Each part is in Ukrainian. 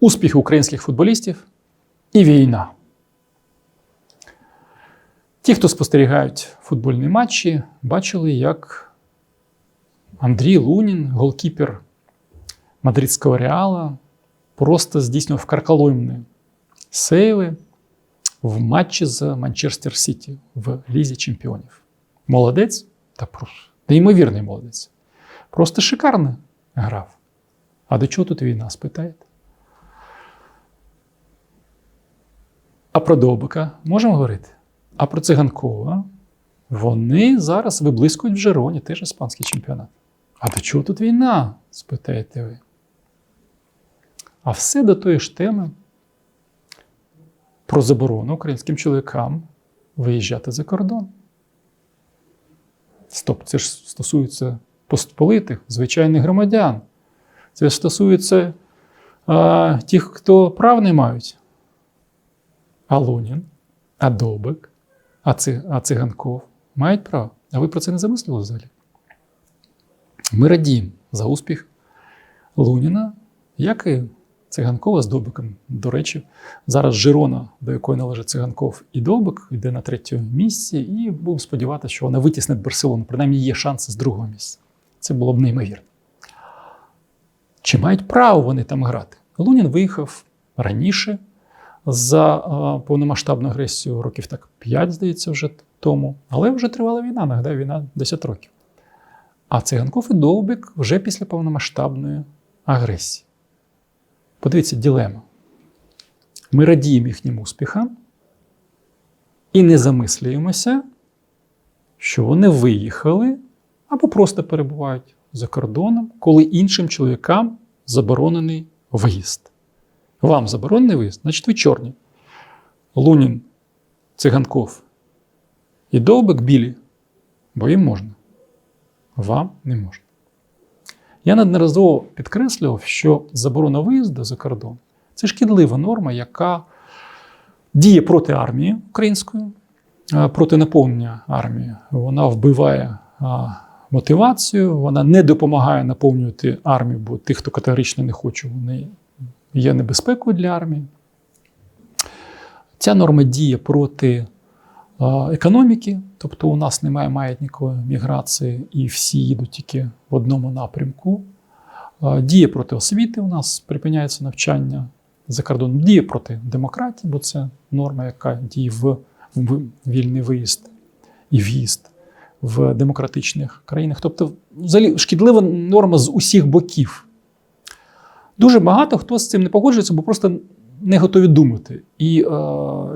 успіхи українських футболістів і війна. Ті, хто спостерігають футбольні матчі, бачили, як Андрій Лунін, голкіпер мадридського реала, просто здійснював карколомні сейви в матчі з Манчестер Сіті в Лізі Чемпіонів. Молодець та просто неймовірний молодець. Просто шикарно грав. А до чого тут війна, спитаєте? А про Довбика можемо говорити? А про циганкова вони зараз виблискують в Жероні, теж іспанський чемпіонат. А до чого тут війна? спитаєте ви. А все до тої ж теми про заборону українським чоловікам виїжджати за кордон. Стоп, це ж стосується постполитих, звичайних громадян. Це стосується а, тих, хто прав не мають. А Лунін, а Добик, а, а Циганков мають право. А ви про це не замислювали взагалі? Ми радіємо за успіх Луніна, як і Циганкова з Добиком. До речі, зараз Жирона, до якої належить Циганков і Добик, йде на третьому місці, і будемо сподіватися, що вона витіснить Барселону. Принаймні є шанси з другого місця. Це було б неймовірно. Чи мають право вони там грати? Лунін виїхав раніше за повномасштабну агресію років так 5, здається, вже тому. Але вже тривала війна, нагадаю, війна 10 років. А Циганков і Довбик вже після повномасштабної агресії. Подивіться, ділема. Ми радіємо їхнім успіхам і не замислюємося, що вони виїхали або просто перебувають за кордоном, коли іншим чоловікам заборонений виїзд. Вам заборонений виїзд, значить ви чорні. Лунін, Циганков і Довбик білі, бо їм можна. Вам не можна. Я неодноразово підкреслював, що заборона виїзду за кордон це шкідлива норма, яка діє проти армії української, проти наповнення армії. Вона вбиває мотивацію, вона не допомагає наповнювати армію, бо тих, хто категорично не хоче, вони є небезпекою для армії. Ця норма діє проти економіки, тобто у нас немає маятникової міграції, і всі їдуть тільки в одному напрямку. Діє проти освіти, у нас припиняється навчання за кордоном, діє проти демократії, бо це норма, яка діє в, в вільний виїзд і в'їзд в демократичних країнах. Тобто, взагалі, шкідлива норма з усіх боків. Дуже багато хто з цим не погоджується, бо просто не готові думати. І е,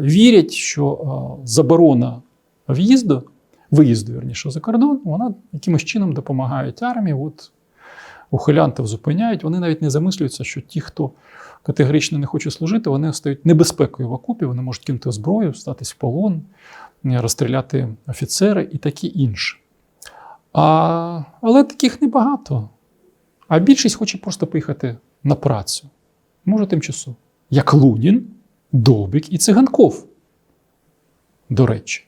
вірять, що е, заборона в'їзду, виїзду, верніше, за кордон, вона якимось чином допомагає армії. От ухилянтів зупиняють, вони навіть не замислюються, що ті, хто категорично не хоче служити, вони стають небезпекою в окопі, вони можуть кинути зброю, статись в полон, розстріляти офіцери і таке інше. А, але таких небагато. А більшість хоче просто поїхати на працю. Може, тимчасово. Як Лунін, Довбик і Циганков. До речі.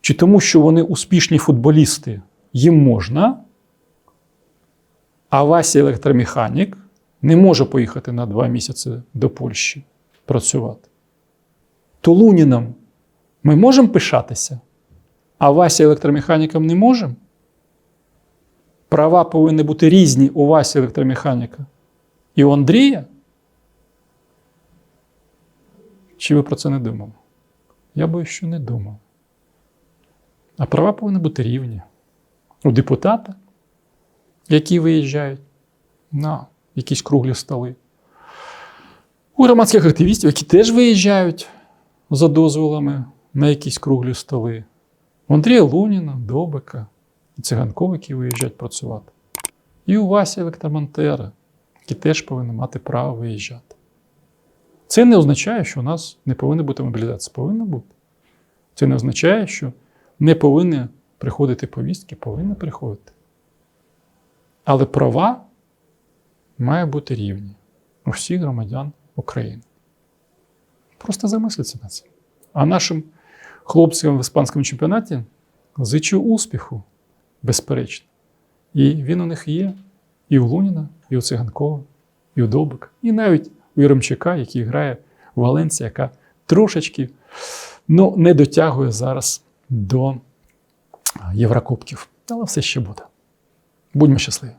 Чи тому, що вони успішні футболісти, їм можна, а Вася електромеханік не може поїхати на два місяці до Польщі працювати. То Лунінам ми можемо пишатися, а Вася електромеханікам не можемо? Права повинні бути різні у Васі електромеханіка і у Андрія? Чи ви про це не думали? Я боюсь, що не думав. А права повинні бути рівні. У депутата, які виїжджають на якісь круглі столи. У громадських активістів, які теж виїжджають за дозволами на якісь круглі столи. У Андрія Луніна, Добика, які виїжджають працювати. І у Васі електромонтера, які теж повинні мати право виїжджати. Це не означає, що у нас не повинна бути мобілізація. Повинна бути. Це не означає, що не повинні приходити повістки, повинні приходити. Але права мають бути рівні у всіх громадян України. Просто замисліться на це. А нашим хлопцям в іспанському чемпіонаті зичу успіху, безперечно. І він у них є і у Луніна, і у Циганкова, і у Довбика, і навіть у Яремчука, який грає в Валенції, яка трошечки ну, не дотягує зараз до Єврокубків. Але все ще буде. Будьмо щасливі.